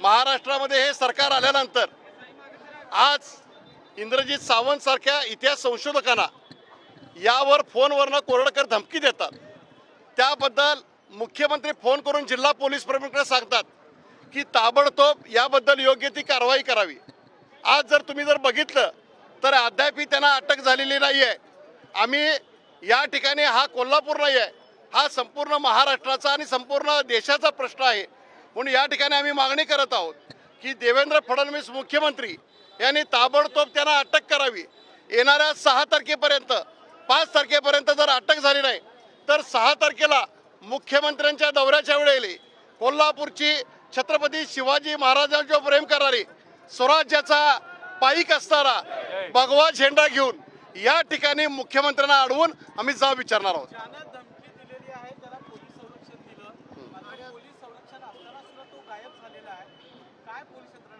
महाराष्ट्रामध्ये हे सरकार आल्यानंतर आज इंद्रजित सावंत सारख्या इतिहास संशोधकांना यावर फोनवरनं कोरडकर धमकी देतात. त्याबद्दल मुख्यमंत्री फोन करून जिल्हा पोलीस प्रमुखांना सांगतात की ताबडतोब याबद्दल योग्य ती कारवाई करावी. आज जर तुम्ही जर बघितलं तर अद्यापही त्यांना अटक झालेली नाही आहे आम्ही या ठिकाणी हा कोल्हापूर नाही आहे हा संपूर्ण महाराष्ट्राचा आणि संपूर्ण देशाचा प्रश्न आहे. म्हणून या ठिकाणी आम्ही मागणी करत आहोत की देवेंद्र फडणवीस मुख्यमंत्री यांनी ताबडतोब त्यांना अटक करावी. येणाऱ्या सहा तारखेपर्यंत पाच तारखेपर्यंत जर अटक झाली नाही तर सहा तारखेला मुख्यमंत्र्यांच्या दौऱ्याच्या वेळेला कोल्हापूरची छत्रपती शिवाजी महाराजांच्या प्रेम करणारी स्वराज्याचा पाईक असणारा भगवा झेंडा घेऊन या ठिकाणी मुख्यमंत्र्यांना अडवून आम्ही जाब विचारणार आहोत. काय पोलीस यंत्रणा